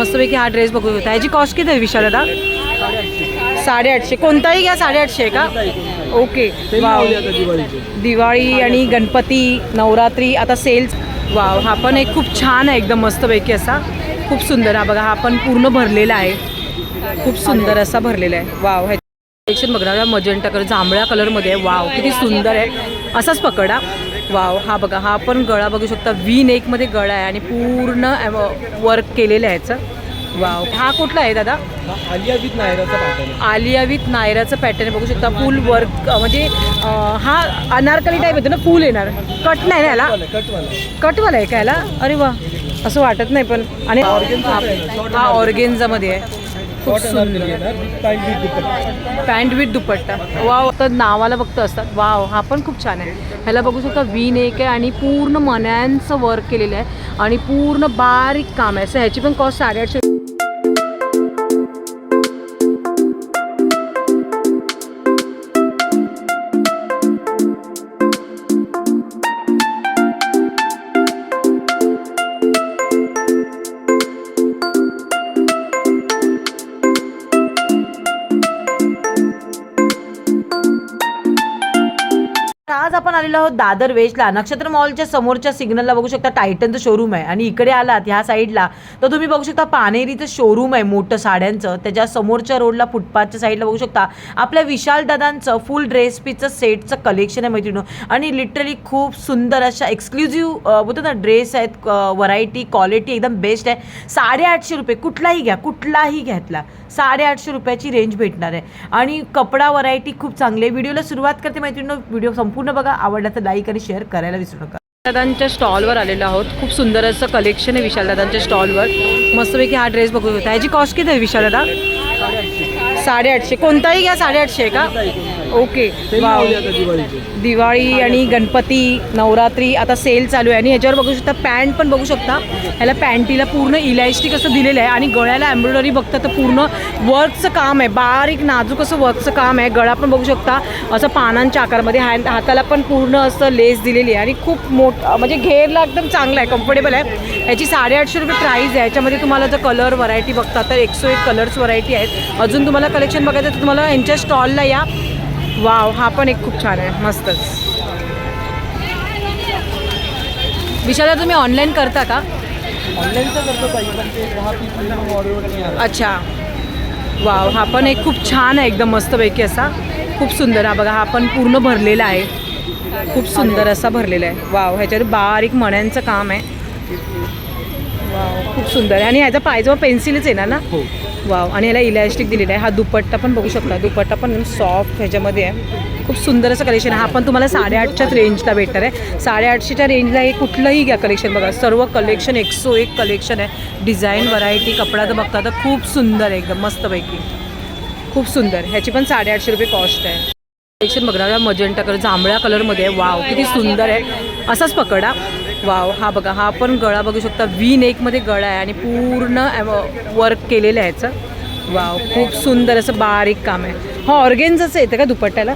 मस्तपैकी हा ड्रेस बघू शकता ह्याची कॉस्ट किती आहे विशाल दादा? साडेआठशे. कोणताही घ्या साडेआठशे का? ओके वाव दिवाळी आणि गणपती नवरात्री आता सेल्स वाव हा पण एक खूप छान आहे एकदम मस्तपैकी असा. खूप सुंदर हा बघा हा पण पूर्ण भरलेला आहे. खूप सुंदर असा भरलेला आहे. वाव ह्या कलेक्शन बघणार मजंटा कलर जांभळ्या कलरमध्ये आहे वाव किती सुंदर आहे. असाच पकडा वाव हा बघा हा पण गळा बघू शकता. वी नेकमध्ये गळा आहे आणि पूर्ण वर्क केलेलं आहे याचं. वाव हा कुठला आहे दादा? आलिया विथ नायराचा पॅटर्न आलिया विथ नायराचं पॅटर्न बघू शकता. फुल वर्क म्हणजे हा अनारकली टाईप येतो ना फुल येणार. कट नाही ना याला? कटवाला कटवाला आहे का याला? अरे वा असं वाटत नाही पण. आणि हा ऑर्गेन्झामध्ये आहे. Pant with dupatta pant with dupatta wow तर नावाला फक्त असतात. वाव हा पण खूप छान आहे. ह्याला बघू शकता वी नेक आहे आणि पूर्ण मण्यांचं वर्क केलेलं आहे. आणि पूर्ण बारीक काम आहे. असं ह्याची पण कॉस्ट साडेआठशे आज आपण आलेलो आहोत दादर वेजला. नक्षत्र मॉलच्या समोरच्या सिग्नलला बघू शकता टायटनचं शोरूम आहे. आणि इकडे आलात ह्या साईडला. तर तुम्ही बघू शकता पानेरीचं शोरूम आहे मोठं साड्यांचं. त्याच्या समोरच्या रोडला फुटपाथच्या साईडला बघू शकता आपल्या विशाल दादांचं फुल ड्रेस पीचं सेटचं कलेक्शन आहे मैत्रिणी आणि लिटरली खूप सुंदर अशा एक्सक्लुझिव्ह बोलतो ना ड्रेस आहेत व्हरायटी क्वालिटी एकदम बेस्ट आहे. साडेआठशे रुपये कुठलाही घ्या कुठलाही घेतला साडेआठशे रुपयाची रेंज भेटणार आहे. आणि कपडा व्हरायटी खूप चांगली आहे. व्हिडिओला सुरुवात करते मैत्रिणी व्हिडिओ संपूर्ण बघा आवडला तर लाईक आणि शेअर करायला विसरू नका. दादांच्या स्टॉलवर आलेलो आहोत. खूप सुंदर असं कलेक्शन आहे विशाल दादांच्या स्टॉलवर मस्तपैकी हा ड्रेस बघू होता ह्याची कॉस्ट किती आहे विशाल दादा? साडेआठशे. कोणताही घ्या साडेआठशे का? ओके. वाव दिवाळी आणि गणपती नवरात्री आता सेल चालू आहे. आणि ह्याच्यावर बघू शकता पॅन्ट पण बघू शकता. ह्याला पॅन्टीला पूर्ण इलॅस्टिक असं दिलेलं आहे. आणि गळ्याला एम्ब्रॉयडरी बघता तर पूर्ण वर्कचं काम आहे. बारीक नाजूक असं वर्कचं काम आहे. गळा पण बघू शकता. असं पानांच्या आकारमध्ये हॅ हाताला पण पूर्ण असं लेस दिलेली आहे. आणि खूप मोठ म्हणजे घेरला एकदम चांगला आहे. कम्फर्टेबल आहे. ह्याची साडेआठशे रुपये प्राईस आहे. याच्यामध्ये तुम्हाला जर कलर व्हरायटी बघता तर एकशे एक कलर्स व्हरायटी आहेत. अजून तुम्हाला कलेक्शन बघायचं तर तुम्हाला यांच्या स्टॉलला या. वाव हा पण एक खूप छान आहे मस्तच. विशाला तुम्ही ऑनलाईन करता का? अच्छा. वाव हा पण एक खूप छान आहे एकदम मस्तपैकी असा. खूप सुंदर हा बघा हा पण पूर्ण भरलेला आहे. खूप सुंदर असा भरलेला आहे. वाव ह्याच्यावर बारीक मण्यांचं काम आहे. वाव खूप सुंदर आहे. आणि ह्याचा पायजमा पेन्सिलच येणार ना? हो. वाव. आणि याला इलॅस्टिक दिलेला आहे. हा दुपट्टा पण बघू शकता. दुपट्टा पण सॉफ्ट ह्याच्यामध्ये आहे. खूप सुंदर असं कलेक्शन हा पण तुम्हाला साडेआठच्याच रेंजला भेटणार आहे. साडेआठशेच्या रेंजला हे कुठलंही घ्या कलेक्शन बघा. सर्व कलेक्शन एकसो एक कलेक्शन आहे. डिझाईन व्हरायटी कपडा तर बघता तर खूप सुंदर आहे. एकदम मस्तपैकी. खूप सुंदर. ह्याची पण साडेआठशे रुपये कॉस्ट आहे. कलेक्शन बघणार मजंटा कलर जांभळ्या कलरमध्ये आहे. वाव किती सुंदर आहे. असाच पकडा. वाव हा बघा हा पण गळा बघू शकता. वी नेकमध्ये गळा आहे आणि पूर्ण वर्क केलेलं आहे याचं. वाव खूप सुंदर असं बारीक काम आहे. हा ऑर्गेन्झचं येतं का दुपट्ट्याला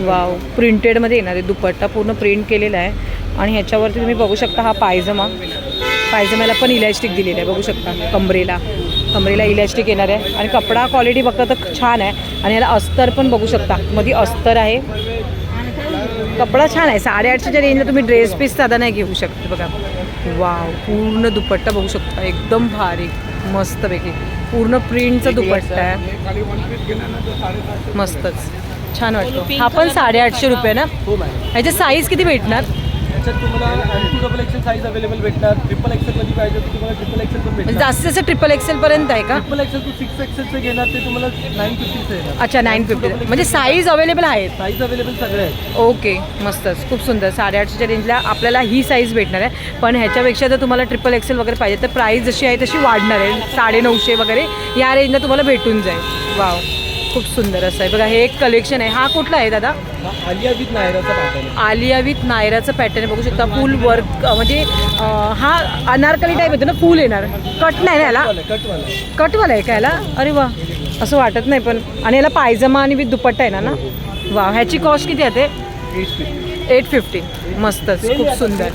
वाव प्रिंटेडमध्ये येणार आहे. दुपट्टा पूर्ण प्रिंट केलेला आहे. आणि ह्याच्यावरती तुम्ही बघू शकता हा पायजमा. पायजम्याला पण इलॅस्टिक दिलेलं आहे बघू शकता. कमरेला. कमरेला इलॅस्टिक येणार आहे. आणि कपडा क्वालिटी बघता तर छान आहे. आणि याला अस्तर पण बघू शकता. मध्ये अस्तर आहे. कपडा छान आहे. साडेआठशेच्या रेंजला तुम्ही ड्रेस पीस साधा नाही घेऊ शकता बघा. वाव पूर्ण दुपट्टा बघू शकता. एकदम भारी मस्तपैकी पूर्ण प्रिंटचा दुपट्टा आहे. मस्तच. छान वाटतो. हा पण साडेआठशे रुपये ना? हो मॅम ह्याचे साईज किती भेटणार? त्याच्यात तुम्हाला two double XL size available भेटणार. ट्रिपल एक्सेल मध्ये पाहिजे तर तुम्हाला ट्रिपल एक्सेल पण म्हणजे भेटणार जास्तीत जास्त ट्रिपल एक्सेल पर्यंत आहे का? ट्रिपल एक्सेल टू सिक्स एक्सेलचं घेणार ते तुम्हाला नाईन फिफ्टीचं येणार. अच्छा नाईन फिफ्टी म्हणजे साईज अवेलेबल आहेत. साईज अवेलेबल सगळे आहेत. ओके मस्तच खूप सुंदर. साडेआठशेच्या रेंजला आपल्याला ही साईज भेटणार आहे. पण ह्याच्यापेक्षा जर तुम्हाला ट्रिपल एक्सेल वगैरे पाहिजे. तर प्राईस जशी आहे तशी वाढणार आहे. साडेनऊशे वगैरे या रेंजला तुम्हाला भेटून जाईल. वाव खूप सुंदर असं आहे. बघा हे एक कलेक्शन आहे. हा कुठला आहे दादा? आलिया विथ नायराचा पॅटर्न आलिया विथ नायराचं पॅटर्न बघू शकता फुल वर्क म्हणजे हा अनारकली टाईप येतो ना फुल येणार. कट नाही ना याला? कटवाला आहे का याला? अरे वा असं वाटत नाही पण. आणि याला पायजमा आणि विथ दुपट्टा येणार ना? वा ह्याची कॉस्ट किती आहे ते? एट फिफ्टी मस्तच खूप सुंदर.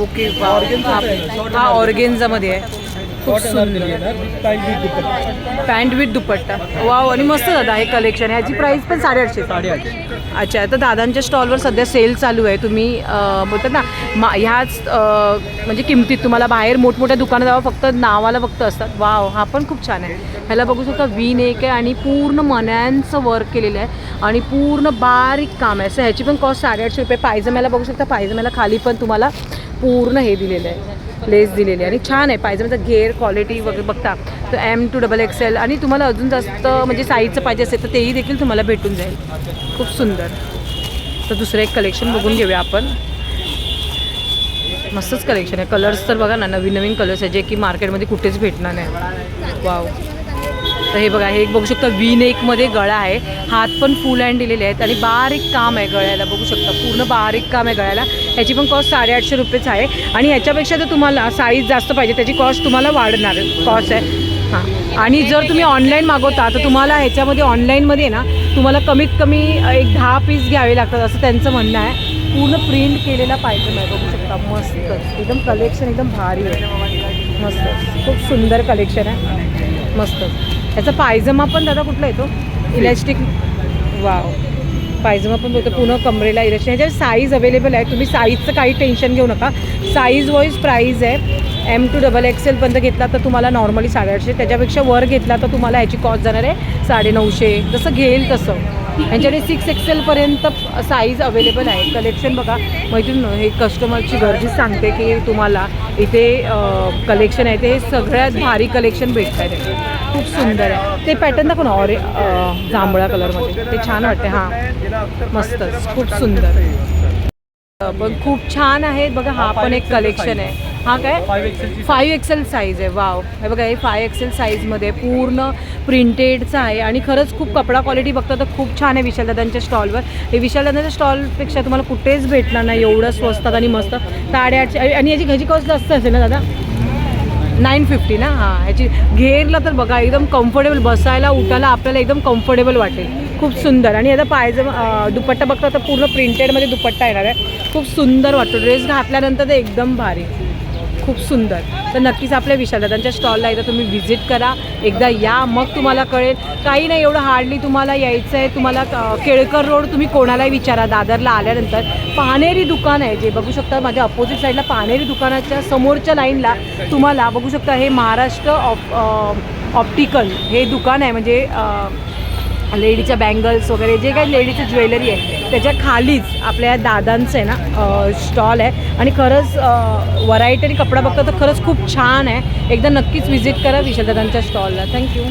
ओके हा ऑर्गेन्झामध्ये आहे. खूप सुंदर. Pant with dupatta. वाव आणि मस्त दादा हे कलेक्शन ह्याची प्राईस पण साडेआठशे. साडेआठशे. अच्छा तर दादांच्या स्टॉलवर सध्या सेल चालू आहे. तुम्ही बोलतात ना मा ह्याच म्हणजे किमतीत तुम्हाला बाहेर मोठमोठ्या दुकानात जावं फक्त नावाला फक्त असतात. वाव हा पण खूप छान आहे. ह्याला बघू शकता वी नेक आहे आणि पूर्ण मण्यांचं वर्क केलेलं आहे. आणि पूर्ण बारीक काम आहे. सो ह्याची पण कॉस्ट साडेआठशे रुपये. पायजम्याला बघू शकता पायजम्याला खाली पण तुम्हाला पूर्ण हे दिलेलं आहे. लेस दिलेली आहे. आणि छान आहे पाहिजे म्हणजे घेर क्वालिटी वगैरे बघता. तर एम टू डबल एक्सेल आणि तुम्हाला अजून जास्त म्हणजे साईजचं पाहिजे असेल तर तेही देखील तुम्हाला भेटून जाईल. खूप सुंदर. तर दुसरं एक कलेक्शन बघून घेऊया आपण. मस्तच कलेक्शन आहे. कलर्स तर बघा ना नवीन नवीन कलर्स आहे जे की मार्केटमध्ये कुठेच भेटणार नाही. वाव तर हे बघा हे एक बघू शकता वी नेकमध्ये गळा आहे. हात पण फुल हँड दिलेले आहेत आणि बारीक काम आहे गळ्याला बघू शकता. पूर्ण बारीक काम आहे गळ्याला. ह्याची पण कॉस्ट साडेआठशे रुपयेच आहे. आणि ह्याच्यापेक्षा जर तुम्हाला साईज जास्त पाहिजे. त्याची कॉस्ट तुम्हाला वाढणार. कॉस्ट आहे. हां. आणि जर तुम्ही ऑनलाईन मागवता तर तुम्हाला ह्याच्यामध्ये ऑनलाईनमध्ये ना तुम्हाला कमीत कमी एक दहा पीस घ्यावे लागतात असं त्यांचं म्हणणं आहे. पूर्ण प्रिंट केलेला पाहिजे आहे बघू शकता. मस्त. एकदम कलेक्शन एकदम भारी आहे. मस्त. खूप सुंदर कलेक्शन आहे. मस्त. ह्याचा पायजमा पण दादा कुठला येतो? इलॅस्टिक वाव पायजमा पण बोलतो पूर्ण कमरेला इरेक्शन ह्याच्यात साईज अवेलेबल आहे तुम्ही साईजचं काही टेन्शन घेऊ नका. साईज वाईज प्राईज आहे एम टू डबल एक्सेलपर्यंत घेतला तर तुम्हाला नॉर्मली साडेआठशे त्याच्यापेक्षा वर घेतला तर तुम्हाला ह्याची कॉस्ट जाणार आहे साडेनऊशे. जसं घेईल तसं. यांच्याकडे सिक्स एक्सेलपर्यंत साईज अवेलेबल आहे. कलेक्शन बघा. मैत्रीण हे कस्टमरची गरजेच सांगते की तुम्हाला इथे कलेक्शन आहे. ते सगळ्यात भारी कलेक्शन भेटत आहे खूप सुंदर आहे. ते पॅटर्न दाखव ना ऑरे जांभळा कलरमध्ये ते छान वाटते हां. मस्तच खूप सुंदर. पण खूप छान आहे. बघा हा पण एक कलेक्शन आहे. हा काय? फाईव्ह एक्सेल साईज आहे. वाव हे बघा हे फाय एक्सेल साईजमध्ये पूर्ण प्रिंटेडचं आहे. आणि खरंच खूप कपडा क्वालिटी बघता तर खूप छान आहे विशालदादांच्या स्टॉलवर हे विशालदादांच्या स्टॉलपेक्षा तुम्हाला कुठेच भेटणार नाही. एवढं स्वस्तात आणि मस्त. साडेआठशे आणि याची घ्यायची कॉस्ट जास्त असेल ना दादा? नाईन फिफ्टी ना? हां. ह्याची घेरला तर बघा एकदम कम्फर्टेबल बसायला उठायला आपल्याला एकदम कम्फर्टेबल वाटेल. खूप सुंदर. आणि आता पायजमा दुपट्टा बघता तर पूर्ण प्रिंटेडमध्ये दुपट्टा येणार आहे. खूप सुंदर वाटतो. ड्रेस घातल्यानंतर ते एकदम भारी. खूप सुंदर. तर नक्कीच आपल्या विशालदादांच्या स्टॉलला एकदा तुम्ही व्हिजिट करा. एकदा या मग तुम्हाला कळेल. काही नाही एवढं हार्डली तुम्हाला यायचं आहे तुम्हाला केळकर रोड तुम्ही कोणालाही विचारा दादरला आल्यानंतर. पानेरी दुकान आहे जे बघू शकता माझ्या अपोजिट साईडला पानेरी दुकानाच्या समोरच्या लाईनला तुम्हाला बघू शकता हे महाराष्ट्र ऑप ऑप्टिकल हे दुकान आहे. म्हणजे लेडीच्या बँगल्स वगैरे जे काही लेडीचं ज्वेलरी आहे त्याच्या खालीच आपल्या दादांचं आहे ना स्टॉल आहे. आणि खरंच व्हरायटी आणि कपडा बघता तर खरंच खूप छान आहे. एकदा नक्कीच व्हिजिट करा विशालदादांच्या स्टॉलला. थँक्यू.